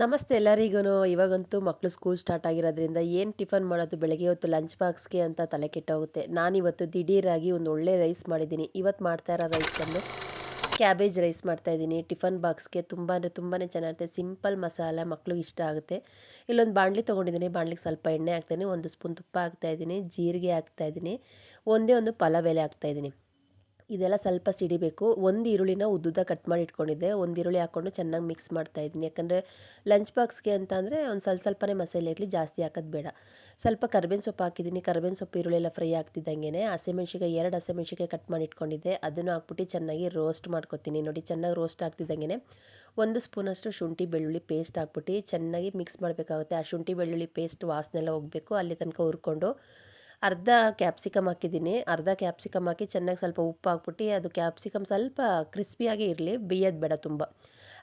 ನಮಸ್ತೆ ಎಲ್ಲರಿಗೂ ಇವಾಗಂತೂ ಮಕ್ಕಳು ಸ್ಕೂಲ್ ಸ್ಟಾರ್ಟ್ ಆಗಿರೋದ್ರಿಂದ ಏನು ಟಿಫನ್ ಮಾಡೋದು? ಬೆಳಗ್ಗೆ ಹೊತ್ತು ಲಂಚ್ ಬಾಕ್ಸ್ಗೆ ಅಂತ ತಲೆ ಕೆಟ್ಟೋಗುತ್ತೆ. ನಾನಿವತ್ತು ದಿಢೀರಾಗಿ ಒಂದು ಒಳ್ಳೆ ರೈಸ್ ಮಾಡಿದ್ದೀನಿ. ಇವತ್ತು ಮಾಡ್ತಾ ಇರೋ ರೈಸನ್ನು ಕ್ಯಾಬೇಜ್ ರೈಸ್ ಮಾಡ್ತಾಯಿದ್ದೀನಿ ಟಿಫನ್ ಬಾಕ್ಸ್ಗೆ ತುಂಬ ಅಂದರೆ ತುಂಬಾ ಚೆನ್ನಾಗಿರುತ್ತೆ. ಸಿಂಪಲ್ ಮಸಾಲೆ ಮಕ್ಳಿಗೆ ಇಷ್ಟ ಆಗುತ್ತೆ. ಇಲ್ಲೊಂದು ಬಾಣಲಿ ತೊಗೊಂಡಿದ್ದೀನಿ. ಬಾಣಲಿಗೆ ಸ್ವಲ್ಪ ಎಣ್ಣೆ ಹಾಕ್ತೀನಿ. ಒಂದು ಸ್ಪೂನ್ ತುಪ್ಪ ಹಾಕ್ತಾಯಿದ್ದೀನಿ ಜೀರಿಗೆ ಹಾಕ್ತಾಯಿದ್ದೀನಿ ಒಂದೇ ಒಂದು ಪಲಾವ್ ಎಲೆ ಹಾಕ್ತಾಯಿದ್ದೀನಿ ಇದೆಲ್ಲ ಸ್ವಲ್ಪ ಸಿಡಿಬೇಕು. ಒಂದು ಈರುಳ್ಳಿನ ಉದ್ದುದ ಕಟ್ ಮಾಡಿ ಇಟ್ಕೊಂಡಿದ್ದೆ. ಒಂದು ಈರುಳ್ಳಿ ಹಾಕ್ಕೊಂಡು ಚೆನ್ನಾಗಿ ಮಿಕ್ಸ್ ಮಾಡ್ತಾ ಇದ್ದೀನಿ. ಯಾಕಂದರೆ ಲಂಚ್ ಬಾಕ್ಸ್ಗೆ ಅಂತ ಅಂದರೆ ಒಂದು ಸ್ವಲ್ಪ ಸ್ವಲ್ಪನೇ ಮಸಾಲೆ ಇರಲಿ ಜಾಸ್ತಿ ಹಾಕೋದು ಬೇಡ. ಸ್ವಲ್ಪ ಕರ್ಬೇವಿನ ಸೊಪ್ಪು ಹಾಕಿದ್ದೀನಿ. ಕರ್ಬೇವಿನ ಸೊಪ್ಪು ಈರುಳ್ಳಿ ಎಲ್ಲ ಫ್ರೈ ಆಗ್ತಿದ್ದಂಗೆ ಮೆಣಸಿಗೆ ಎರಡು ಹಸಿಮೆಣ್ಸಿಕಾಯಿ ಕಟ್ ಮಾಡಿ ಇಟ್ಕೊಂಡಿದ್ದೆ. ಅದನ್ನು ಹಾಕ್ಬಿಟ್ಟು ಚೆನ್ನಾಗಿ ರೋಸ್ಟ್ ಮಾಡ್ಕೊತೀನಿ. ನೋಡಿ, ಚೆನ್ನಾಗಿ ರೋಸ್ಟ್ ಆಗ್ತಿದ್ದಂಗೆ ಒಂದು ಸ್ಪೂನಷ್ಟು ಶುಂಠಿ, ಬೆಳ್ಳುಳ್ಳಿ ಪೇಸ್ಟ್ ಹಾಕ್ಬಿಟ್ಟು ಚೆನ್ನಾಗಿ ಮಿಕ್ಸ್ ಮಾಡಬೇಕಾಗುತ್ತೆ. ಆ ಶುಂಠಿ, ಬೆಳ್ಳುಳ್ಳಿ ಪೇಸ್ಟ್ ವಾಸನೆಲ್ಲ ಹೋಗಬೇಕು. ಅಲ್ಲಿ ತನಕ ಹುರ್ಕೊಂಡು ಅರ್ಧ ಕ್ಯಾಪ್ಸಿಕಮ್ ಹಾಕಿದ್ದೀನಿ. ಅರ್ಧ ಕ್ಯಾಪ್ಸಿಕಮ್ ಹಾಕಿ ಚೆನ್ನಾಗಿ ಸ್ವಲ್ಪ ಉಪ್ಪು ಹಾಕ್ಬಿಟ್ಟು, ಅದು ಕ್ಯಾಪ್ಸಿಕಮ್ ಸ್ವಲ್ಪ ಕ್ರಿಸ್ಪಿಯಾಗಿ ಇರಲಿ, ಬೇಯೋದು ಬೇಡ ತುಂಬ.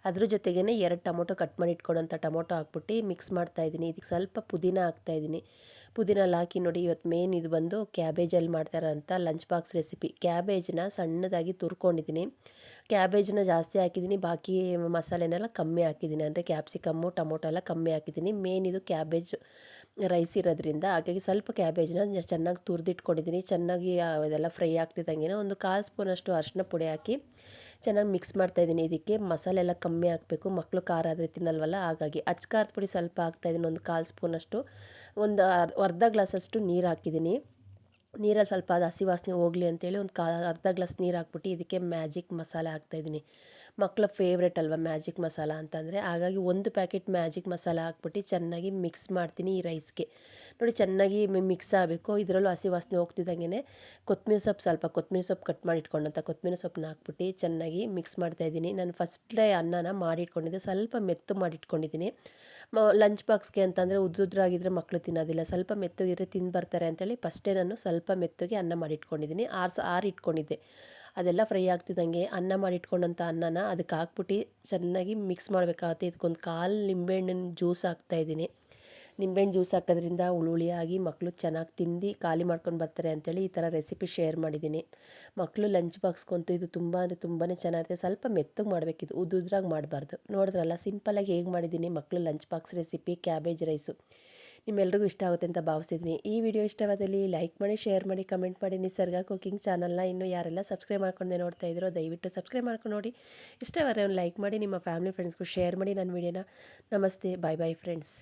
ಅದ್ರ ಜೊತೆಗೇ ಎರಡು ಟೊಮೊಟೊ ಕಟ್ ಮಾಡಿ ಇಟ್ಕೊಂಡಂಥ ಟೊಮೊಟೊ ಹಾಕ್ಬಿಟ್ಟು ಮಿಕ್ಸ್ ಮಾಡ್ತಾಯಿದ್ದೀನಿ ಇದಕ್ಕೆ ಸ್ವಲ್ಪ ಪುದೀನ ಹಾಕ್ತಾಯಿದ್ದೀನಿ ಪುದೀನಲ್ಲಿ ಹಾಕಿ ನೋಡಿ ಇವತ್ತು ಮೇನ್ ಇದು ಬಂದು ಕ್ಯಾಬೇಜಲ್ಲಿ ಮಾಡ್ತಾರಂಥ ಲಂಚ್ ಬಾಕ್ಸ್ ರೆಸಿಪಿ ಕ್ಯಾಬೇಜನ್ನ ಸಣ್ಣದಾಗಿ ತುರ್ಕೊಂಡಿದ್ದೀನಿ. ಕ್ಯಾಬೇಜನ್ನ ಜಾಸ್ತಿ ಹಾಕಿದ್ದೀನಿ. ಬಾಕಿ ಮಸಾಲೆನೆಲ್ಲ ಕಮ್ಮಿ ಹಾಕಿದ್ದೀನಿ. ಅಂದರೆ ಕ್ಯಾಪ್ಸಿಕಮ್ಮು ಟೊಮೊಟೊ ಎಲ್ಲ ಕಮ್ಮಿ ಹಾಕಿದ್ದೀನಿ. ಮೇನ್ ಇದು ಕ್ಯಾಬೇಜ್ ರೈಸ್ ಇರೋದ್ರಿಂದ ಹಾಗಾಗಿ ಸ್ವಲ್ಪ ಕ್ಯಾಬೇಜ್ನ ಚೆನ್ನಾಗಿ ತುರಿದಿಟ್ಕೊಂಡಿದ್ದೀನಿ. ಚೆನ್ನಾಗಿ ಅದೆಲ್ಲ ಫ್ರೈ ಆಗ್ತಿದ್ದಂಗೆ ಒಂದು ಕಾಲು ಸ್ಪೂನಷ್ಟು ಅರಿಶಿನ ಪುಡಿ ಹಾಕಿ ಚೆನ್ನಾಗಿ ಮಿಕ್ಸ್ ಮಾಡ್ತಾಯಿದ್ದೀನಿ ಇದಕ್ಕೆ ಮಸಾಲೆ ಎಲ್ಲ ಕಮ್ಮಿ ಹಾಕಬೇಕು. ಮಕ್ಕಳು ಖಾರ ಆದರೆ ತಿನ್ನಲ್ವಲ್ಲ? ಹಾಗಾಗಿ ಅಚ್ಚ ಖಾರದ ಪುಡಿ ಸ್ವಲ್ಪ ಹಾಕ್ತಾಯಿದ್ದೀನಿ ಒಂದು ಕಾಲು ಸ್ಪೂನಷ್ಟು ಒಂದು ಅರ್ಧ ಗ್ಲಾಸಷ್ಟು ನೀರು ಹಾಕಿದ್ದೀನಿ. ನೀರಲ್ಲಿ ಸ್ವಲ್ಪ ಅದು ಹಸಿ ವಾಸನೆ ಹೋಗಲಿ ಅಂತೇಳಿ ಒಂದು ಕಾ, ಅರ್ಧ ಗ್ಲಾಸ್ ನೀರು ಹಾಕ್ಬಿಟ್ಟು ಇದಕ್ಕೆ ಮ್ಯಾಜಿಕ್ ಮಸಾಲೆ ಹಾಕ್ತಾಯಿದ್ದೀನಿ ಮಕ್ಕಳ ಫೇವ್ರೆಟ್ ಅಲ್ವಾ ಮ್ಯಾಜಿಕ್ ಮಸಾಲ ಅಂತಂದರೆ? ಹಾಗಾಗಿ ಒಂದು ಪ್ಯಾಕೆಟ್ ಮ್ಯಾಜಿಕ್ ಮಸಾಲ ಹಾಕ್ಬಿಟ್ಟು ಚೆನ್ನಾಗಿ ಮಿಕ್ಸ್ ಮಾಡ್ತೀನಿ ಈ ರೈಸ್ಗೆ ನೋಡಿ ಚೆನ್ನಾಗಿ ಮಿಕ್ಸ್ ಆಗಬೇಕು. ಇದರಲ್ಲೂ ಹಸಿ ವಾಸನೆ ಹೋಗ್ತಿದ್ದಂಗೆ ಕೊತ್ತಂಬರಿ ಸೊಪ್ಪು ಸ್ವಲ್ಪ ಕೊತ್ತಂಬರಿ ಸೊಪ್ಪು ಕಟ್ ಮಾಡಿ ಇಟ್ಕೊಂಡಂಥ ಕೊತ್ತಂಬರಿ ಸೊಪ್ಪನ್ನ ಹಾಕ್ಬಿಟ್ಟು ಚೆನ್ನಾಗಿ ಮಿಕ್ಸ್ ಮಾಡ್ತಾಯಿದ್ದೀನಿ ನಾನು ಫಸ್ಟ್ಲೇ ಅನ್ನನ ಮಾಡಿಟ್ಕೊಂಡಿದ್ದೆ. ಸ್ವಲ್ಪ ಮೆತ್ತು ಮಾಡಿಟ್ಕೊಂಡಿದ್ದೀನಿ. ಲಂಚ್ ಬಾಕ್ಸ್ಗೆ ಅಂತಂದರೆ ಉದ್ರುದ್ರಾಗಿದ್ದರೆ ಮಕ್ಕಳು ತಿನ್ನೋದಿಲ್ಲ. ಸ್ವಲ್ಪ ಮೆತ್ತಗಿದ್ರೆ ತಿಂದು ಬರ್ತಾರೆ ಅಂತೇಳಿ ಫಸ್ಟೇ ನಾನು ಸ್ವಲ್ಪ ಮೆತ್ತಗೆ ಅನ್ನ ಮಾಡಿಟ್ಕೊಂಡಿದ್ದೀನಿ. ಆರ್ಸ್ ಆರು ಇಟ್ಕೊಂಡಿದ್ದೆ ಅದೆಲ್ಲ ಫ್ರೈ ಆಗ್ತಿದ್ದಂಗೆ ಅನ್ನ ಮಾಡಿಟ್ಕೊಂಡಂಥ ಅನ್ನನ ಅದಕ್ಕೆ ಹಾಕ್ಬಿಟ್ಟು ಚೆನ್ನಾಗಿ ಮಿಕ್ಸ್ ಮಾಡಬೇಕಾಗುತ್ತೆ. ಇದಕ್ಕೊಂದು ಕಾಲು ನಿಂಬೆಹಣ್ಣಿನ ಜ್ಯೂಸ್ ಹಾಕ್ತಾಯಿದ್ದೀನಿ ನಿಂಬೆಹಣ್ಣು ಜ್ಯೂಸ್ ಹಾಕೋದ್ರಿಂದ ಹುಳುಳಿಯಾಗಿ ಮಕ್ಕಳು ಚೆನ್ನಾಗಿ ತಿಂದು ಖಾಲಿ ಮಾಡ್ಕೊಂಡು ಬರ್ತಾರೆ ಅಂತೇಳಿ ಈ ಥರ ರೆಸಿಪಿ ಶೇರ್ ಮಾಡಿದ್ದೀನಿ. ಮಕ್ಕಳು ಲಂಚ್ ಬಾಕ್ಸ್ಗಂತೂ ಇದು ತುಂಬ ಅಂದರೆ ತುಂಬಾ ಚೆನ್ನಾಗಿರುತ್ತೆ. ಸ್ವಲ್ಪ ಮೆತ್ತಗೆ ಮಾಡಬೇಕಿದು ಉದ್ದುದ್ರಾಗಿ ಮಾಡಬಾರ್ದು. ನೋಡಿದ್ರಲ್ಲ ಸಿಂಪಲಾಗಿ ಹೇಗೆ ಮಾಡಿದ್ದೀನಿ ಮಕ್ಕಳು lunch box recipe, cabbage rice. ನಿಮ್ಮೆಲ್ರಿಗೂ ಇಷ್ಟ ಆಗುತ್ತೆ ಅಂತ ಭಾವಿಸಿದ್ದೀನಿ. ಈ ವಿಡಿಯೋ ಇಷ್ಟವಾದಲ್ಲಿ ಲೈಕ್ ಮಾಡಿ, ಶೇರ್ ಮಾಡಿ, ಕಮೆಂಟ್ ಮಾಡಿ. ನಿಸರ್ಗ ಕುಕಿಂಗ್ ಚಾನಲ್ನ ಇನ್ನೂ ಯಾರೆಲ್ಲ ಸಬ್ಸ್ಕ್ರೈಬ್ ಮಾಡ್ಕೊಂಡೆ ನೋಡ್ತಾ ಇದ್ದೀರೋ ದಯವಿಟ್ಟು ಸಬ್ಸ್ಕ್ರೈಬ್ ಮಾಡ್ಕೊಂಡು ನೋಡಿ. ಇಷ್ಟವಾದರೆ ಒಂದು ಲೈಕ್ ಮಾಡಿ, ನಿಮ್ಮ ಫ್ಯಾಮಿಲಿ, ಫ್ರೆಂಡ್ಸ್ಗೂ ಶೇರ್ ಮಾಡಿ ನನ್ನ ವಿಡಿಯೋನ. ನಮಸ್ತೆ. Bye bye, friends.